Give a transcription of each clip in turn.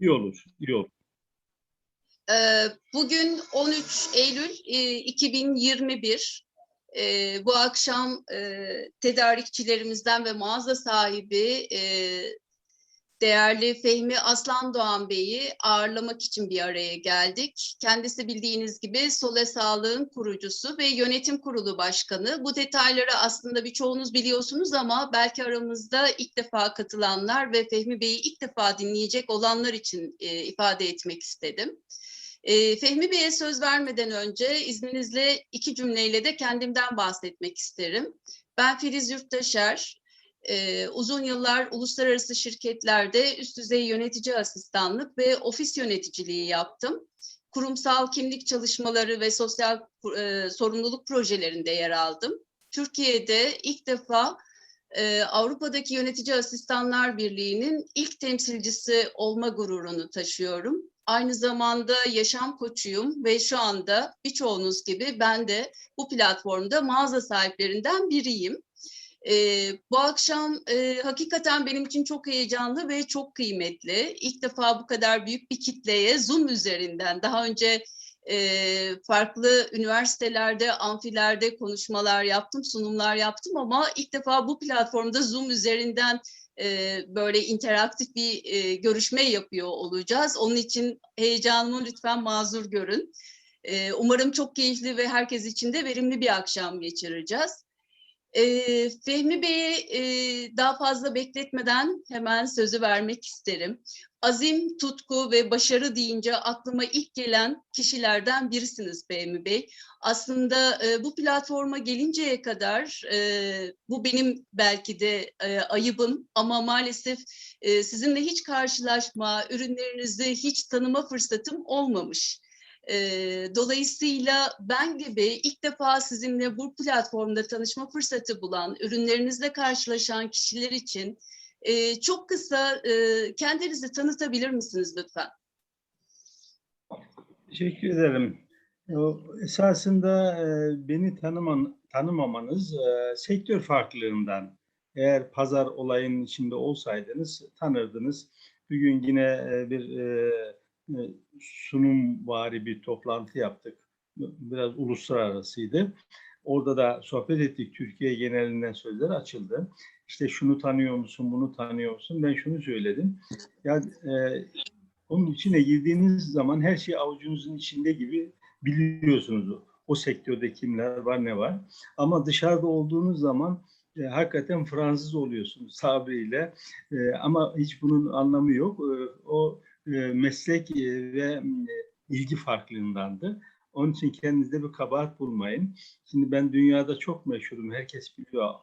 İyi olur. Ee, Bugün 13 Eylül e, 2021. Ee, Bu akşam e, tedarikçilerimizden ve mağaza sahibi e, değerli Fehmi Aslan Doğan Bey'i ağırlamak için bir araya geldik. Kendisi bildiğiniz gibi Sole Sağlığın kurucusu ve yönetim kurulu başkanı. Bu detayları aslında birçoğunuz biliyorsunuz ama belki aramızda ilk defa katılanlar ve Fehmi Bey'i ilk defa dinleyecek olanlar için e, ifade etmek istedim. E, Fehmi Bey'e söz vermeden önce izninizle iki cümleyle de kendimden bahsetmek isterim. Ben Filiz Yurttaşer, e, uzun yıllar uluslararası şirketlerde üst düzey yönetici asistanlık ve ofis yöneticiliği yaptım. Kurumsal kimlik çalışmaları ve sosyal e, sorumluluk projelerinde yer aldım. Türkiye'de ilk defa e, Avrupa'daki Yönetici Asistanlar Birliği'nin ilk temsilcisi olma gururunu taşıyorum. Aynı zamanda yaşam koçuyum ve şu anda birçoğunuz gibi ben de bu platformda mağaza sahiplerinden biriyim. Ee, bu akşam e, hakikaten benim için çok heyecanlı ve çok kıymetli. İlk defa bu kadar büyük bir kitleye Zoom üzerinden daha önce e, farklı üniversitelerde, amfilerde konuşmalar yaptım, sunumlar yaptım ama ilk defa bu platformda Zoom üzerinden e, böyle interaktif bir e, görüşme yapıyor olacağız. Onun için heyecanımı lütfen mazur görün. E, umarım çok keyifli ve herkes için de verimli bir akşam geçireceğiz. Fehmi Bey'e daha fazla bekletmeden hemen sözü vermek isterim. Azim, tutku ve başarı deyince aklıma ilk gelen kişilerden birisiniz Fehmi Bey. Aslında bu platforma gelinceye kadar bu benim belki de e, ayıbım ama maalesef sizinle hiç karşılaşma, ürünlerinizi hiç tanıma fırsatım olmamış. E, dolayısıyla ben gibi ilk defa sizinle bu platformda tanışma fırsatı bulan, ürünlerinizle karşılaşan kişiler için e, çok kısa e, kendinizi tanıtabilir misiniz lütfen? Teşekkür ederim. Esasında beni tanıman, tanımamanız sektör farklılığından. Eğer pazar olayının içinde olsaydınız tanırdınız. Bugün yine bir e, sunum vari bir toplantı yaptık. Biraz uluslararasıydı. Orada da sohbet ettik. Türkiye genelinden sözler açıldı. İşte şunu tanıyor musun, bunu tanıyor musun? Ben şunu söyledim. Ya e, onun içine girdiğiniz zaman her şey avucunuzun içinde gibi biliyorsunuz. O sektörde kimler var, ne var. Ama dışarıda olduğunuz zaman e, hakikaten Fransız oluyorsunuz sabriyle. E, ama hiç bunun anlamı yok. E, o meslek e, ve e, ilgi farklılığındandı. Onun için kendinizde bir kabahat bulmayın. Şimdi ben dünyada çok meşhurum. Herkes biliyor.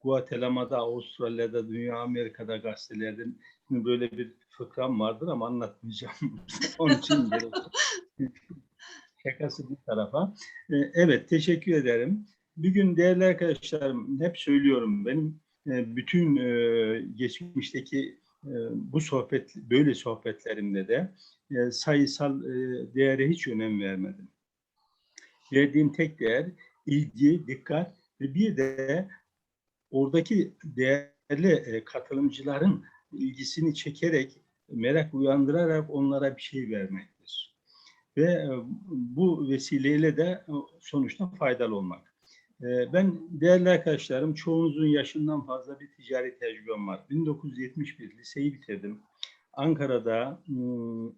Guatemala'da, Avustralya'da, Dünya Amerika'da gazetelerde şimdi böyle bir fıkram vardır ama anlatmayacağım. Onun için şakası bir tarafa. Evet, teşekkür ederim. Bir gün değerli arkadaşlarım, hep söylüyorum benim bütün geçmişteki bu sohbet böyle sohbetlerimde de sayısal değere hiç önem vermedim. Verdiğim tek değer ilgi, dikkat ve bir de oradaki değerli katılımcıların ilgisini çekerek, merak uyandırarak onlara bir şey vermektir. Ve bu vesileyle de sonuçta faydalı olmak. Ee, ben değerli arkadaşlarım çoğunuzun yaşından fazla bir ticari tecrübem var. 1971 liseyi bitirdim. Ankara'da ıı,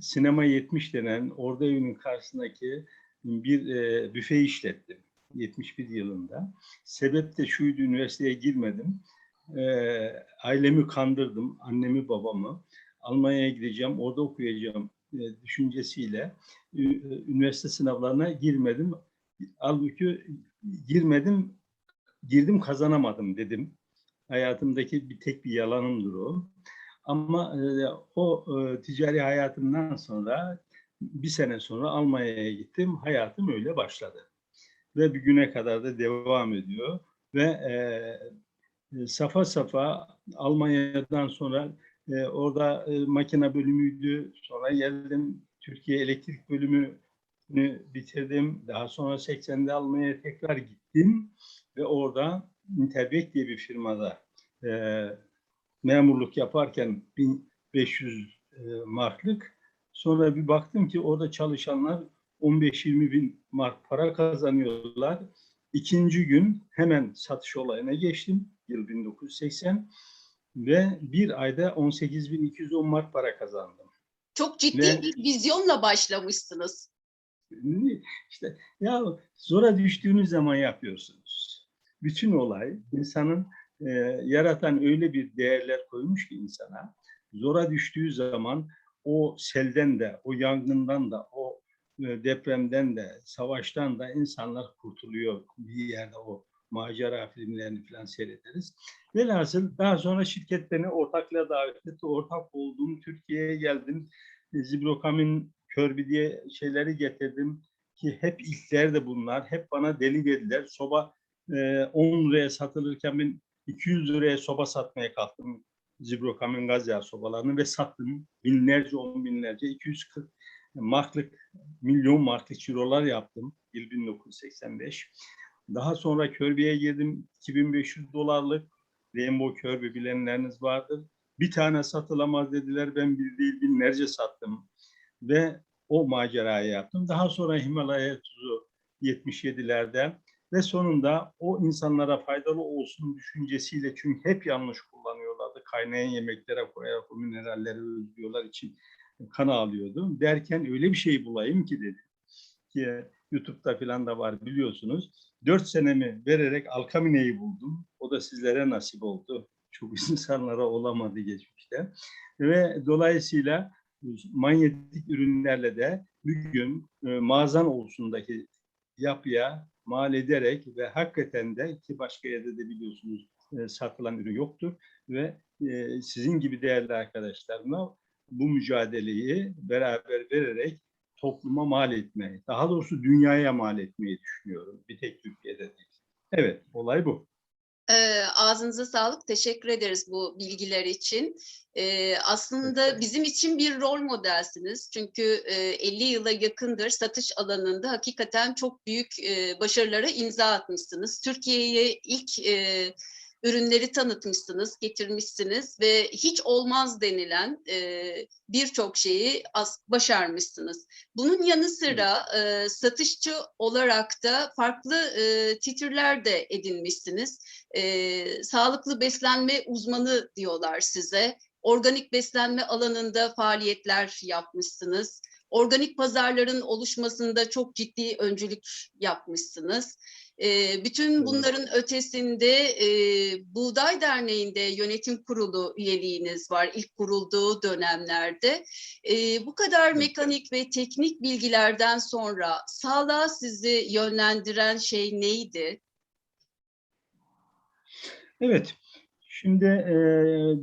Sinema 70 denen orada evinin karşısındaki bir e, büfe işlettim. 71 yılında. Sebep de şuydu, üniversiteye girmedim. E, ailemi kandırdım, annemi babamı. Almanya'ya gideceğim, orada okuyacağım e, düşüncesiyle üniversite sınavlarına girmedim. Halbuki girmedim, girdim kazanamadım dedim. Hayatımdaki bir tek bir yalanımdır o. Ama e, o e, ticari hayatımdan sonra bir sene sonra Almanya'ya gittim. Hayatım öyle başladı. Ve bir güne kadar da devam ediyor. Ve e, e safa safa Almanya'dan sonra e, orada e, makine bölümüydü. Sonra geldim Türkiye elektrik bölümü bitirdim. Daha sonra 80'de Almanya'ya tekrar gittim ve orada Interbek diye bir firmada e, memurluk yaparken 1500 marklık. Sonra bir baktım ki orada çalışanlar 15-20 bin mark para kazanıyorlar. İkinci gün hemen satış olayına geçtim. Yıl 1980 ve bir ayda 18.210 mark para kazandım. Çok ciddi Ve- bir vizyonla başlamışsınız. İşte ya zora düştüğünüz zaman yapıyorsunuz. Bütün olay insanın e, yaratan öyle bir değerler koymuş ki insana. Zora düştüğü zaman o selden de, o yangından da, o e, depremden de, savaştan da insanlar kurtuluyor. Bir yerde o macera filmlerini falan seyrederiz. Velhasıl daha sonra şirket beni ortaklığa davet etti. Ortak oldum, Türkiye'ye geldim. E, Zibrokam'ın Körbi diye şeyleri getirdim ki hep ilkler de bunlar. Hep bana deli dediler. Soba e, 10 liraya satılırken ben 200 liraya soba satmaya kalktım. Zibrokam'ın gaz yağı sobalarını ve sattım. Binlerce, on binlerce, 240 marklık, milyon marklık cirolar yaptım. Yıl 1985. Daha sonra Körbi'ye girdim. 2500 dolarlık Rainbow Körbi bilenleriniz vardır. Bir tane satılamaz dediler. Ben bir değil binlerce sattım. Ve o macerayı yaptım. Daha sonra Himalaya tuzu 77'lerde ve sonunda o insanlara faydalı olsun düşüncesiyle çünkü hep yanlış kullanıyorlardı. Kaynayan yemeklere koyarak o mineralleri özlüyorlar için kan ağlıyordu. Derken öyle bir şey bulayım ki dedi. Ki YouTube'da falan da var biliyorsunuz. Dört senemi vererek Alkamine'yi buldum. O da sizlere nasip oldu. Çok insanlara olamadı geçmişte. Ve dolayısıyla manyetik ürünlerle de bugün e, mağazan olsundaki yapıya mal ederek ve hakikaten de ki başka yerde de biliyorsunuz e, satılan ürün yoktur ve e, sizin gibi değerli arkadaşlarımla bu mücadeleyi beraber vererek topluma mal etmeyi, daha doğrusu dünyaya mal etmeyi düşünüyorum. Bir tek Türkiye'de değil. Evet, olay bu. Ee, ağzınıza sağlık. Teşekkür ederiz bu bilgiler için. Ee, aslında bizim için bir rol modelsiniz. Çünkü e, 50 yıla yakındır satış alanında hakikaten çok büyük e, başarılara imza atmışsınız. Türkiye'ye ilk e, ürünleri tanıtmışsınız, getirmişsiniz ve hiç olmaz denilen e, birçok şeyi as- başarmışsınız. Bunun yanı sıra e, satışçı olarak da farklı e, titürler de edinmişsiniz. E, sağlıklı beslenme uzmanı diyorlar size. Organik beslenme alanında faaliyetler yapmışsınız. Organik pazarların oluşmasında çok ciddi öncülük yapmışsınız. E, bütün bunların ötesinde e, Buğday Derneği'nde yönetim kurulu üyeliğiniz var ilk kurulduğu dönemlerde. E, bu kadar mekanik ve teknik bilgilerden sonra sağlığa sizi yönlendiren şey neydi? Evet, şimdi e,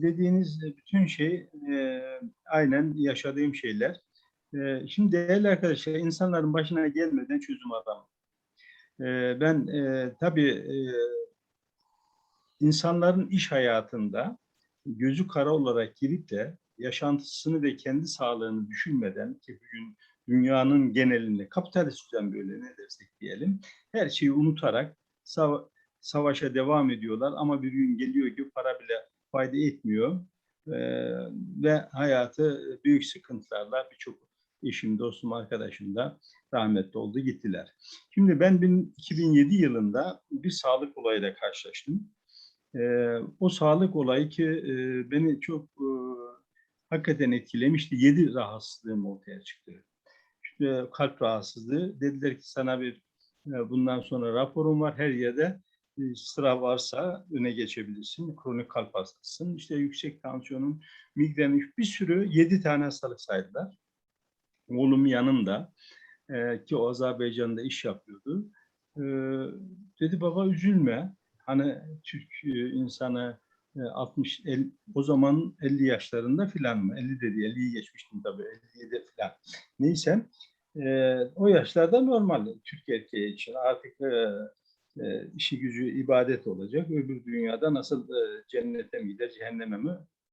dediğiniz bütün şey e, aynen yaşadığım şeyler. E, şimdi değerli arkadaşlar, insanların başına gelmeden çözüm aramam. E, ben e, tabii e, insanların iş hayatında gözü kara olarak girip de yaşantısını ve kendi sağlığını düşünmeden ki bugün dünyanın genelinde kapitalist düzen böyle ne dersek diyelim her şeyi unutarak sava- savaşa devam ediyorlar. Ama bir gün geliyor ki para bile fayda etmiyor. Ee, ve hayatı büyük sıkıntılarla birçok eşim, dostum, arkadaşım da rahmetli oldu gittiler. Şimdi ben bin- 2007 yılında bir sağlık olayıyla karşılaştım. Ee, o sağlık olayı ki e, beni çok e, hakikaten etkilemişti. Yedi rahatsızlığım ortaya çıktı. İşte kalp rahatsızlığı. Dediler ki sana bir e, bundan sonra raporun var. Her yerde e, sıra varsa öne geçebilirsin. Kronik kalp hastasısın. İşte yüksek tansiyonun, migrenin bir sürü yedi tane hastalık saydılar. Oğlum yanımda e, ki o Azerbaycan'da iş yapıyordu. E, dedi baba üzülme. Hani Türk e, insanı e, 60 el, o zaman 50 yaşlarında filan mı? 50 dedi 50'yi geçmiştim tabii 57 filan. Neyse e, o yaşlarda normal Türk erkeği için artık e, e, işi gücü ibadet olacak. Öbür dünyada nasıl e, cennete mi gider cehenneme mi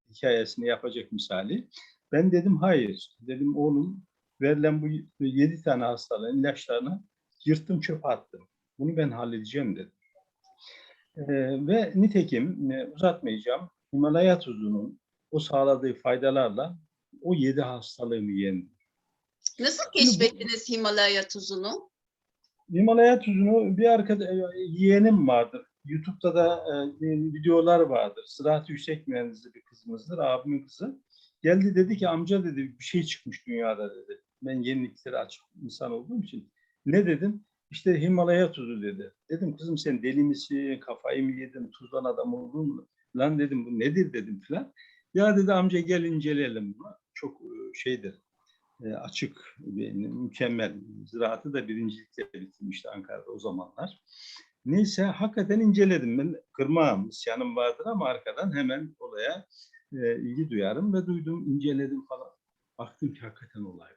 hikayesini yapacak misali. Ben dedim hayır. Dedim oğlum verilen bu yedi tane hastalığın ilaçlarını yırttım çöpe attım. Bunu ben halledeceğim dedim. Ee, ve nitekim e, uzatmayacağım. Himalaya tuzunun o sağladığı faydalarla o yedi hastalığımı yendim. Nasıl keşfettiniz Himalaya tuzunu? Himalaya tuzunu bir arkada e, yeğenim vardır. YouTube'da da e, videolar vardır. Ziraat yüksek mühendisi bir kızımızdır, abimin kızı. Geldi dedi ki amca dedi bir şey çıkmış dünyada dedi. Ben yeniliklere açık insan olduğum için. Ne dedim? İşte Himalaya tuzu dedi. Dedim kızım sen deli misin? Kafayı mı yedin? Tuzdan adam oldun mu? Lan dedim bu nedir dedim filan. Ya dedi amca gel inceleyelim bunu. Çok e, şeydir. e, açık, mükemmel. Ziraatı da birincilikle bitirmişti Ankara'da o zamanlar. Neyse hakikaten inceledim. Ben kırmağım, isyanım vardır ama arkadan hemen olaya e, ilgi duyarım ve duydum, inceledim falan. Baktım ki hakikaten olay.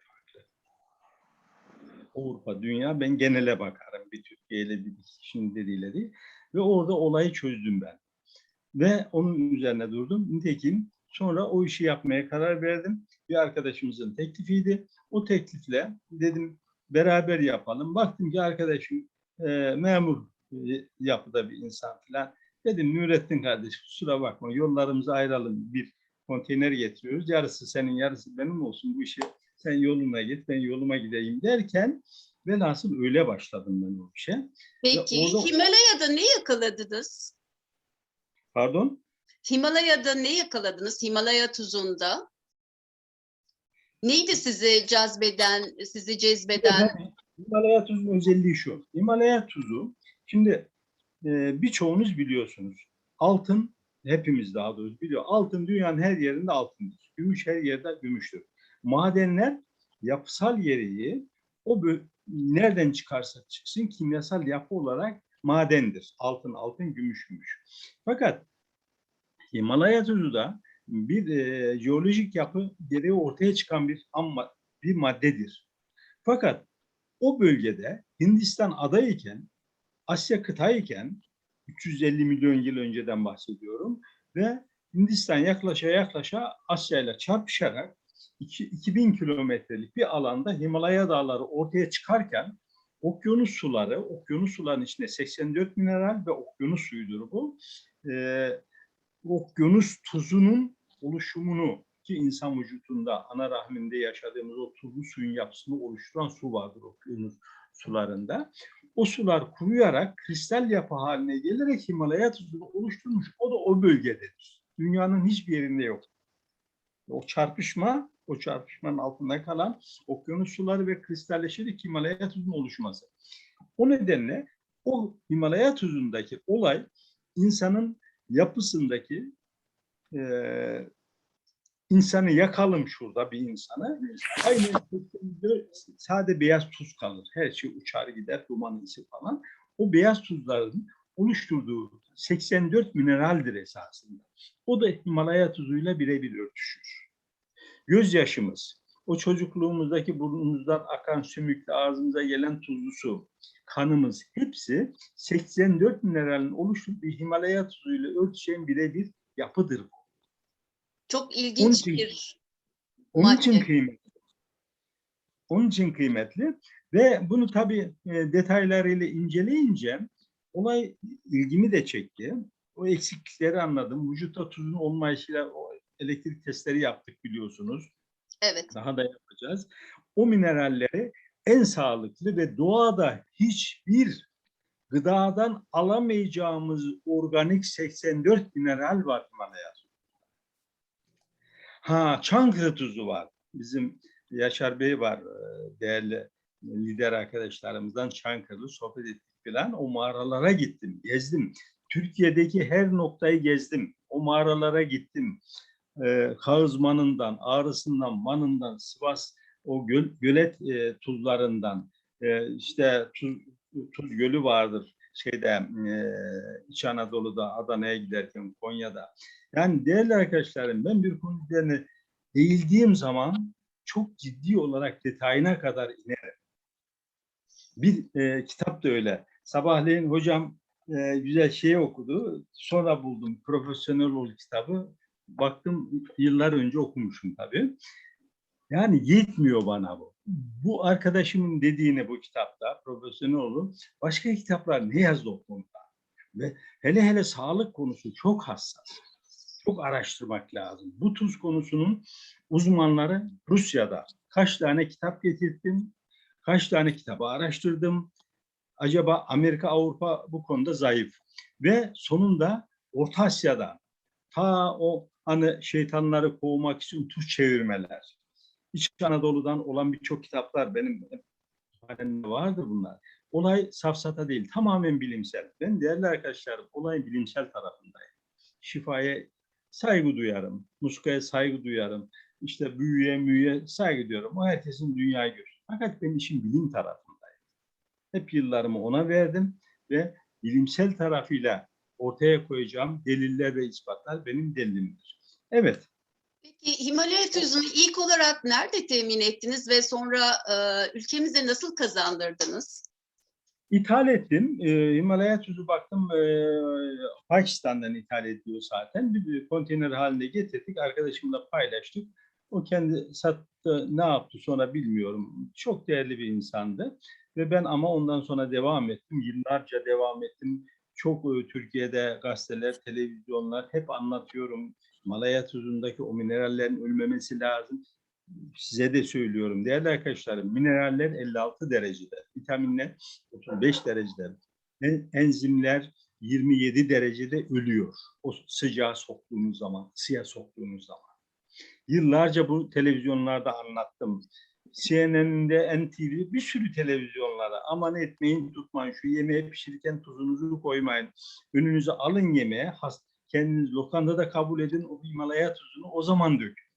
Avrupa, dünya ben genele bakarım. Bir Türkiye ile bir kişinin dediğiyle değil. Ve orada olayı çözdüm ben. Ve onun üzerine durdum. Nitekim sonra o işi yapmaya karar verdim. Bir arkadaşımızın teklifiydi. O teklifle dedim beraber yapalım. Baktım ki arkadaşım e, memur e, yapıda bir insan falan. Dedim Nurettin kardeş kusura bakma yollarımızı ayıralım. Bir konteyner getiriyoruz. Yarısı senin yarısı benim olsun. Bu işi sen yoluna git ben yoluma gideyim derken velhasıl öyle başladım ben o işe. Peki orada- Himalaya'da ne yakaladınız? Pardon? Himalaya'da ne yakaladınız? Himalaya tuzunda. Neydi sizi cezbeden, sizi cezbeden? Himalaya tuzunun özelliği şu. Himalaya tuzu şimdi e, birçoğunuz biliyorsunuz. Altın hepimiz daha doğrusu biliyor. Altın dünyanın her yerinde altındır. Gümüş her yerde gümüştür. Madenler yapısal gereği o nereden çıkarsa çıksın kimyasal yapı olarak madendir. Altın altın, gümüş gümüş. Fakat Himalaya tuzu da bir e, jeolojik yapı gereği ortaya çıkan bir amma bir maddedir. Fakat o bölgede Hindistan adayken, Asya kıtayken 350 milyon yıl önceden bahsediyorum ve Hindistan yaklaşa yaklaşa Asya ile çarpışarak iki- 2000 kilometrelik bir alanda Himalaya dağları ortaya çıkarken okyanus suları, okyanus sularının içinde 84 mineral ve okyanus suyudur bu. Ee, okyanus tuzunun oluşumunu ki insan vücudunda ana rahminde yaşadığımız o tuzlu suyun yapısını oluşturan su vardır okyanus sularında. O sular kuruyarak kristal yapı haline gelerek Himalaya tuzunu oluşturmuş. O da o bölgededir. Dünyanın hiçbir yerinde yok. O çarpışma, o çarpışmanın altında kalan okyanus suları ve kristalleşerek Himalaya tuzunun oluşması. O nedenle o Himalaya tuzundaki olay insanın yapısındaki eee insanı yakalım şurada bir insanı. Aynı sade beyaz tuz kalır. Her şey uçar gider, duman isi falan. O beyaz tuzların oluşturduğu 84 mineraldir esasında. O da Himalaya tuzuyla birebir örtüşür. Gözyaşımız, o çocukluğumuzdaki burnumuzdan akan sümüklü ağzımıza gelen tuzlu su, kanımız hepsi 84 mineralin oluşturduğu Himalaya tuzuyla örtüşen birebir yapıdır bu. Çok Onun ilginç için- bir Onun için Madde. kıymetli. Onun için kıymetli ve bunu tabii e, detaylarıyla inceleyince olay ilgimi de çekti. O eksiklikleri anladım. Vücutta tuzun olmayışıyla elektrik testleri yaptık biliyorsunuz. evet. Daha da yapacağız. O mineralleri en sağlıklı ve doğada hiçbir gıdadan alamayacağımız organik 84 mineral var Himalaya. Ha Çankırı tuzu var. Bizim Yaşar Bey var e, değerli lider arkadaşlarımızdan Çankırılı sohbet ettik falan. O mağaralara gittim, gezdim. Türkiye'deki her noktayı gezdim. O mağaralara gittim. Ee, Kağızman'ından, Ağrısı'ndan, Van'ından, Sivas, o göl, gölet e, tuzlarından, e, işte tuz, tuz gölü vardır şeyde e, İç Anadolu'da, Adana'ya giderken, Konya'da. Yani değerli arkadaşlarım ben bir konu üzerine eğildiğim zaman çok ciddi olarak detayına kadar inerim. Bir e, kitap da öyle. Sabahleyin hocam e, güzel şey okudu. Sonra buldum Profesyonel Ol kitabı. Baktım yıllar önce okumuşum tabii. Yani yetmiyor bana bu. Bu arkadaşımın dediğini bu kitapta Profesyonel Ol'un başka kitaplar ne yazdı o konuda? Ve hele hele sağlık konusu çok hassas. çok araştırmak lazım. Bu tuz konusunun uzmanları Rusya'da. Kaç tane kitap getirdim, kaç tane kitabı araştırdım. Acaba Amerika, Avrupa bu konuda zayıf. Ve sonunda Orta Asya'da ta o hani şeytanları kovmak için tuz çevirmeler. İç Anadolu'dan olan birçok kitaplar benim halimde vardır bunlar. Olay safsata değil, tamamen bilimsel. Ben değerli arkadaşlarım, olayın bilimsel tarafındayım. Şifaya saygı duyarım, muskaya saygı duyarım, işte büyüye müye saygı duyuyorum. O herkesin dünyayı görür. Fakat ben işin bilim tarafındayım. Hep yıllarımı ona verdim ve bilimsel tarafıyla ortaya koyacağım deliller ve ispatlar benim delilimdir. Evet, Peki Himalaya tuzunu ilk olarak nerede temin ettiniz ve sonra e, ülkemize nasıl kazandırdınız? İthal ettim. Ee, Himalaya tuzu baktım e, Pakistan'dan ithal ediyor zaten. Bir, bir konteyner halinde getirdik. Arkadaşımla paylaştık. O kendi sattı, ne yaptı sonra bilmiyorum. Çok değerli bir insandı. Ve ben ama ondan sonra devam ettim. Yıllarca devam ettim. Çok Türkiye'de gazeteler, televizyonlar hep anlatıyorum. Himalaya tuzundaki o minerallerin ölmemesi lazım. Size de söylüyorum değerli arkadaşlarım. Mineraller 56 derecede, vitaminler 35 derecede, en- enzimler 27 derecede ölüyor. O sıcağa soktuğunuz zaman, ısıya soktuğunuz zaman. Yıllarca bu televizyonlarda anlattım. CNN'de, NTV, bir sürü televizyonlara aman etmeyin tutmayın şu yemeği pişirirken tuzunuzu koymayın. Önünüze alın yemeğe, has- kendiniz lokantada kabul edin o Himalaya tuzunu o zaman dökün.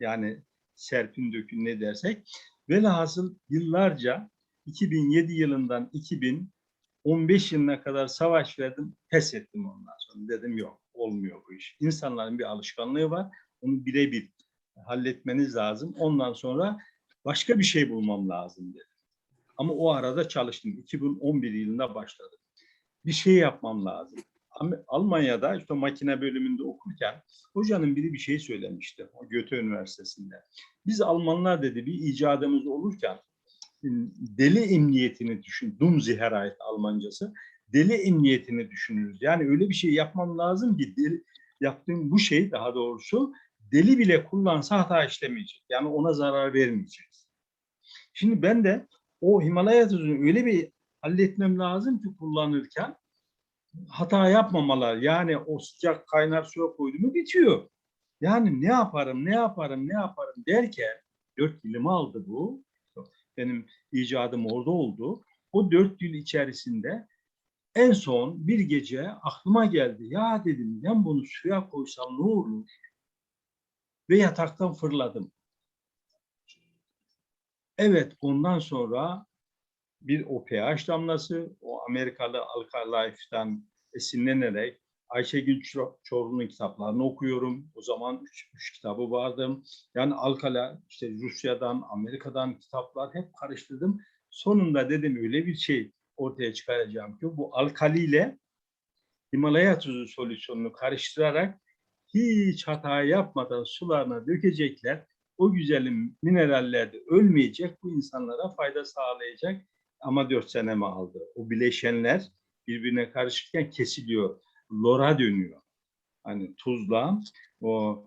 Yani serpin dökün ne dersek. Velhasıl yıllarca 2007 yılından 2015 yılına kadar savaş verdim, pes ettim ondan sonra. Dedim yok, olmuyor bu iş. İnsanların bir alışkanlığı var, onu birebir halletmeniz lazım. Ondan sonra başka bir şey bulmam lazım dedim. Ama o arada çalıştım. 2011 yılında başladım. Bir şey yapmam lazım. Almanya'da işte makine bölümünde okurken hocanın biri bir şey söylemişti. O Goethe Üniversitesi'nde. Biz Almanlar dedi bir icadımız olurken deli emniyetini düşün. Dummsicherheit Almancası. Deli emniyetini düşünürüz. Yani öyle bir şey yapmam lazım ki deli, yaptığım bu şey daha doğrusu deli bile kullansa hata işlemeyecek. Yani ona zarar vermeyecek. Şimdi ben de o Himalaya tuzunu öyle bir halletmem lazım ki kullanırken hata yapmamalar. Yani o sıcak kaynar suya koydu mu bitiyor. Yani ne yaparım, ne yaparım, ne yaparım derken dört yılımı aldı bu. Benim icadım orada oldu. O dört yıl içerisinde en son bir gece aklıma geldi. Ya dedim ben bunu suya koysam ne olur? Ve yataktan fırladım. Evet ondan sonra bir o damlası, o Amerikalı Alkalife'den esinlenerek Ayşegül Çor- Çorlu'nun kitaplarını okuyorum. O zaman üç, üç kitabı vardı. Yani Alkala, işte Rusya'dan, Amerika'dan kitaplar hep karıştırdım. Sonunda dedim öyle bir şey ortaya çıkaracağım ki bu alkaliyle Himalaya tuzu solüsyonunu karıştırarak hiç hata yapmadan sularına dökecekler. O güzelim minerallerde ölmeyecek, bu insanlara fayda sağlayacak. Ama dört senemi aldı. O bileşenler birbirine karışırken kesiliyor. Lora dönüyor. Hani tuzla o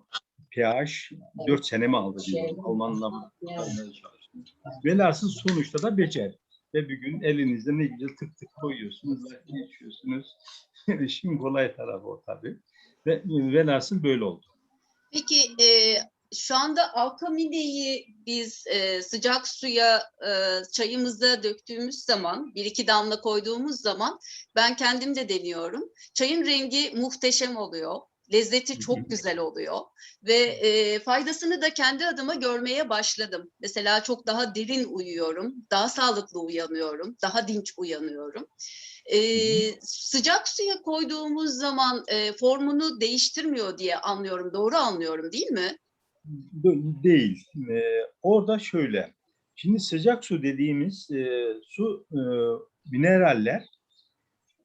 pH dört senemi aldı diyorum. Almanla anlamaya çalıştım. Velhasıl sonuçta da becer. Ve bir gün elinizde ne güzel tık tık koyuyorsunuz, geçiyorsunuz. İşin kolay tarafı o tabii. Ve velhasıl böyle oldu. Peki e, şu anda alkamineyi biz e, sıcak suya e, çayımıza döktüğümüz zaman bir iki damla koyduğumuz zaman ben kendim de deniyorum. Çayın rengi muhteşem oluyor. Lezzeti çok güzel oluyor ve e, faydasını da kendi adıma görmeye başladım. Mesela çok daha derin uyuyorum, daha sağlıklı uyanıyorum, daha dinç uyanıyorum. E, sıcak suya koyduğumuz zaman e, formunu değiştirmiyor diye anlıyorum. Doğru anlıyorum değil mi? De- değil. Ee, orada şöyle. Şimdi sıcak su dediğimiz e, su e, mineraller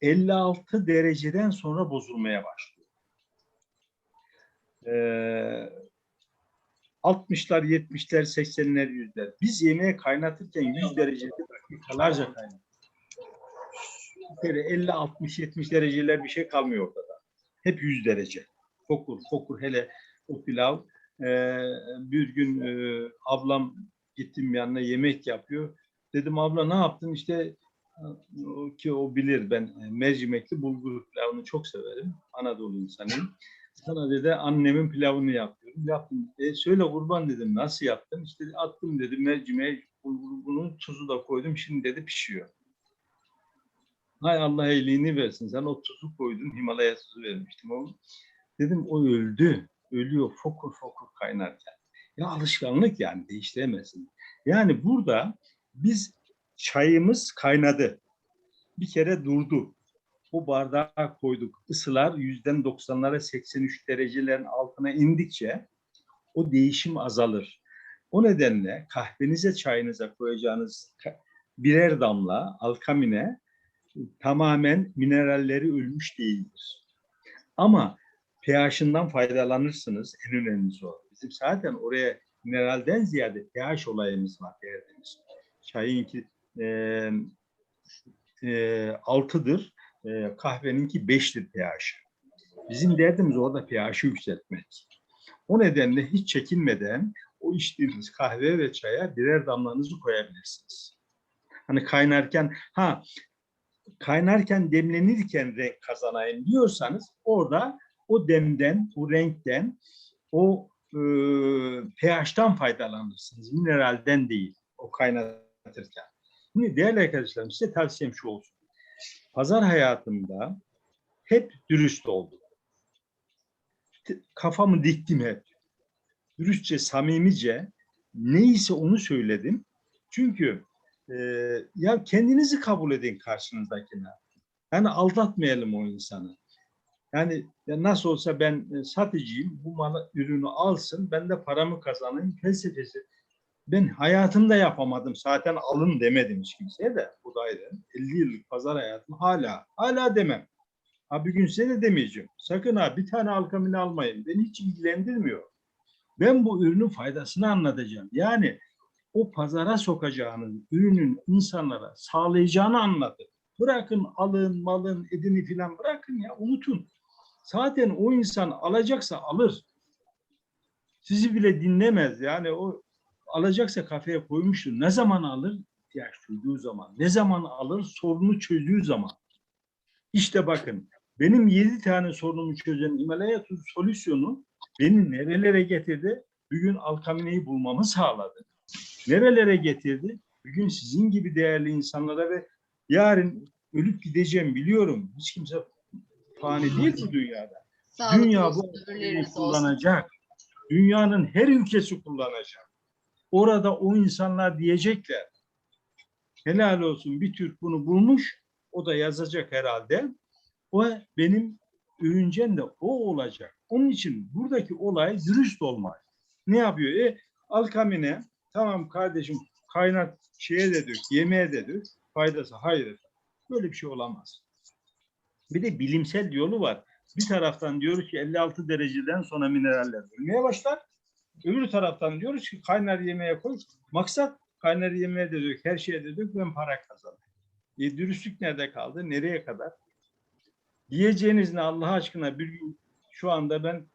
56 dereceden sonra bozulmaya başlıyor. Ee, 60'lar, 70'ler, 80'ler, 100'ler. Biz yemeği kaynatırken 100 derecede dakikalarca kaynatıyoruz. Bir kere 50, 60, 70 dereceler bir şey kalmıyor ortada. Hep 100 derece. Fokur, fokur hele o pilav. Ee, bir gün e, ablam gittim yanına yemek yapıyor. Dedim abla ne yaptın? İşte ki o bilir ben e, mercimekli bulgur pilavını çok severim. Anadolu insanıyım. Sana dedi annemin pilavını yapıyorum. Yaptım. E, söyle kurban dedim nasıl yaptın? İşte attım dedi mercimeği bulgurunu tuzu da koydum. Şimdi dedi pişiyor. Hay Allah iyiliğini versin. Sen o tuzu koydun. Himalaya tuzu vermiştim. O, dedim o öldü. Ölüyor fokur fokur kaynarken. Ya alışkanlık yani değiştiremezsin. Yani burada biz çayımız kaynadı. Bir kere durdu. O bardağa koyduk. Isılar yüzden 90'lara 83 derecelerin altına indikçe o değişim azalır. O nedenle kahvenize çayınıza koyacağınız birer damla alkamine tamamen mineralleri ölmüş değildir. Ama pH'ından faydalanırsınız en önemlisi o. Bizim zaten oraya mineralden ziyade pH olayımız var derdimiz. Çayınki e, e, 6'dır, e, kahveninki 5'tir pH. Bizim derdimiz orada pH'i yükseltmek. O nedenle hiç çekinmeden o içtiğiniz kahve ve çaya birer damlanızı koyabilirsiniz. Hani kaynarken ha kaynarken demlenirken renk kazanayım diyorsanız orada o demden, o renkten, o e, pH'tan faydalanırsınız. Mineralden değil o kaynatırken. Şimdi değerli arkadaşlarım size tavsiyem şu olsun. Pazar hayatımda hep dürüst oldum. Kafamı diktim hep. Dürüstçe, samimice neyse onu söyledim. Çünkü e, ya kendinizi kabul edin karşınızdakine. Yani aldatmayalım o insanı. Yani ya nasıl olsa ben e, satıcıyım, bu malı, ürünü alsın, ben de paramı kazanayım felsefesi. Ben hayatımda yapamadım, zaten alın demedim hiç kimseye de, bu da ayrı. 50 yıllık pazar hayatım hala, hala demem. Ha bir gün size de demeyeceğim. Sakın ha bir tane alkamini almayın, beni hiç ilgilendirmiyor. Ben bu ürünün faydasını anlatacağım. Yani o pazara sokacağınız ürünün insanlara sağlayacağını anlatın. Bırakın alın, malın, edini filan bırakın ya unutun. Zaten o insan alacaksa alır. Sizi bile dinlemez. Yani o alacaksa kafeye koymuştur. Ne zaman alır? İhtiyaç duyduğu zaman. Ne zaman alır? Sorunu çözdüğü zaman. İşte bakın benim yedi tane sorunumu çözen Himalaya solüsyonu beni nerelere getirdi? Bugün alkamineyi bulmamı sağladı. Nerelere getirdi? Bugün sizin gibi değerli insanlara ve yarın ölüp gideceğim biliyorum. Hiç kimse fani değil bu dünyada. Sağlıklı Dünya bu kullanacak. Dünyanın her ülkesi kullanacak. Orada o insanlar diyecekler. Helal olsun bir Türk bunu bulmuş. O da yazacak herhalde. O benim övüncem de o olacak. Onun için buradaki olay dürüst olmak. Ne yapıyor? E, alkamine tamam kardeşim kaynat şeye de dök, yemeğe de dök. Faydası hayır. Böyle bir şey olamaz. Bir de bilimsel yolu var. Bir taraftan diyoruz ki 56 dereceden sonra mineraller ölmeye başlar. Öbür taraftan diyoruz ki kaynar yemeğe koy. Maksat kaynar yemeğe de dök, her şeye de dök ben para kazanayım. E, dürüstlük nerede kaldı? Nereye kadar? Diyeceğiniz ne Allah aşkına bir gün şu anda ben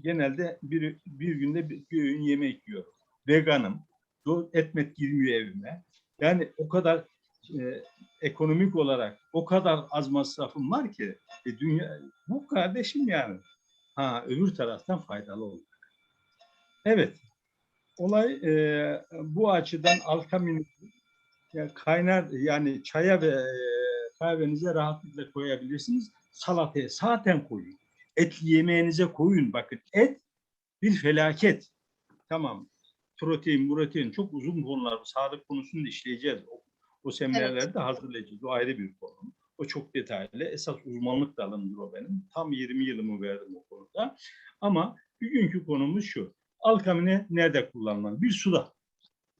genelde bir, bir günde bir, bir öğün yemek yiyorum. Veganım. Etmet girmiyor evime. Yani o kadar e, ekonomik olarak o kadar az masrafım var ki e, dünya bu kardeşim yani. Ha öbür taraftan faydalı olacak. Evet. Olay e, bu açıdan alkamin ya kaynar yani çaya ve e, kahvenize rahatlıkla koyabilirsiniz. Salataya zaten koyun. Et yemeğinize koyun. Bakın et bir felaket. Tamam. Protein, protein çok uzun konular. Sağlık konusunu da işleyeceğiz. O, o seminerlerde hazırlayacağız. O ayrı bir konu. O çok detaylı. Esas uzmanlık dalımdır o benim. Tam 20 yılımı verdim o konuda. Ama bugünkü konumuz şu. Alkamine nerede kullanılmalı? Bir suda.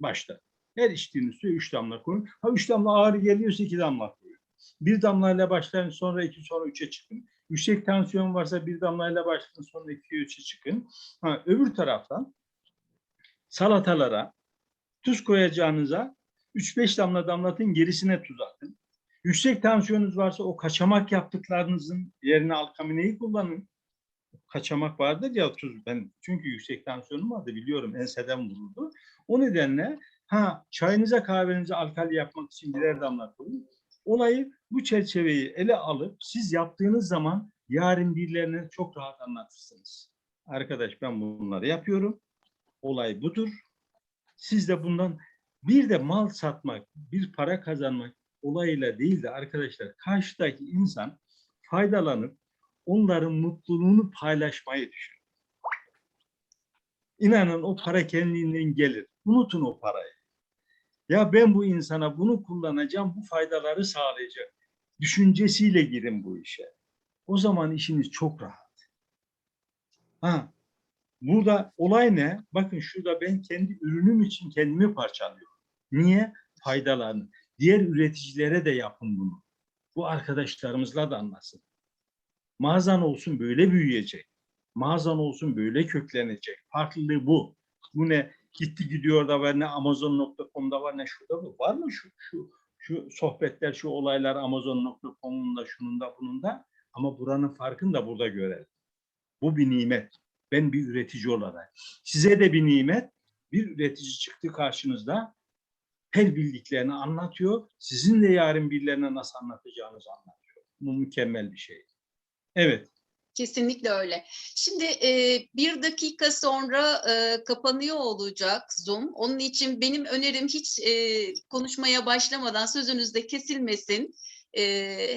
Başta. Her içtiğiniz suya 3 damla koyun. Ha 3 damla ağrı geliyorsa 2 damla koyun. Bir damlayla başlayın sonra 2 sonra 3'e çıkın. Yüksek tansiyon varsa bir damlayla başlayın sonra 2'ye 3'e çıkın. Ha, öbür taraftan salatalara tuz koyacağınıza 3-5 damla damlatın gerisine tuz atın. Yüksek tansiyonunuz varsa o kaçamak yaptıklarınızın yerine alkamineyi kullanın. kaçamak vardır ya tuz. Ben çünkü yüksek tansiyonum vardı biliyorum enseden vuruldu. O nedenle ha çayınıza kahvenize alkali yapmak için birer damla koyun. Olayı bu çerçeveyi ele alıp siz yaptığınız zaman yarın birilerine çok rahat anlatırsınız. Arkadaş ben bunları yapıyorum. Olay budur. Siz de bundan bir de mal satmak, bir para kazanmak olayıyla değil de arkadaşlar karşıdaki insan faydalanıp onların mutluluğunu paylaşmayı düşün. İnanın o para kendinden gelir. Unutun o parayı. Ya ben bu insana bunu kullanacağım, bu faydaları sağlayacak. Düşüncesiyle girin bu işe. O zaman işiniz çok rahat. Ha, burada olay ne? Bakın şurada ben kendi ürünüm için kendimi parçalıyorum. Niye? Faydalarını. Diğer üreticilere de yapın bunu. Bu arkadaşlarımızla da anlasın. Mağazan olsun böyle büyüyecek. Mağazan olsun böyle köklenecek. Farklılığı bu. Bu ne? Gitti gidiyor da var ne Amazon.com'da var ne şurada bu. Var mı şu şu şu sohbetler, şu olaylar Amazon.com'un da şunun da bunun da ama buranın farkını da burada görelim. Bu bir nimet. Ben bir üretici olarak. Size de bir nimet. Bir üretici çıktı karşınızda. Her bildiklerini anlatıyor. Sizin de yarın birilerine nasıl anlatacağınızı anlatıyor. Bu mükemmel bir şey. Evet. Kesinlikle öyle. Şimdi e, bir dakika sonra e, kapanıyor olacak Zoom. Onun için benim önerim hiç e, konuşmaya başlamadan sözünüzde kesilmesin. E,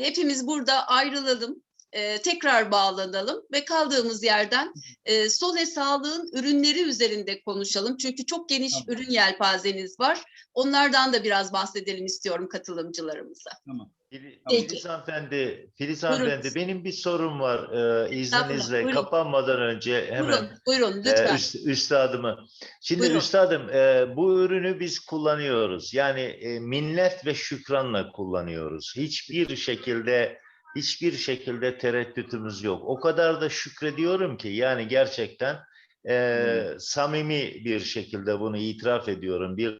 hepimiz burada ayrılalım, e, tekrar bağlanalım ve kaldığımız yerden e, Sole Sağlığın ürünleri üzerinde konuşalım. Çünkü çok geniş Tamam. ürün yelpazeniz var. Onlardan da biraz bahsedelim istiyorum katılımcılarımıza. Tamam. Peki. Filiz hanımefendi, Filiz hanımefendi benim bir sorum var e, izninizle. buyurun. Kapanmadan önce hemen Buyurun, buyurun e, lütfen. üst- üstadımı. Şimdi Buyurun. üstadım e, bu ürünü biz kullanıyoruz. Yani e, minnet ve şükranla kullanıyoruz. Hiçbir şekilde hiçbir şekilde tereddütümüz yok. O kadar da şükrediyorum ki yani gerçekten e, samimi bir şekilde bunu itiraf ediyorum. Bir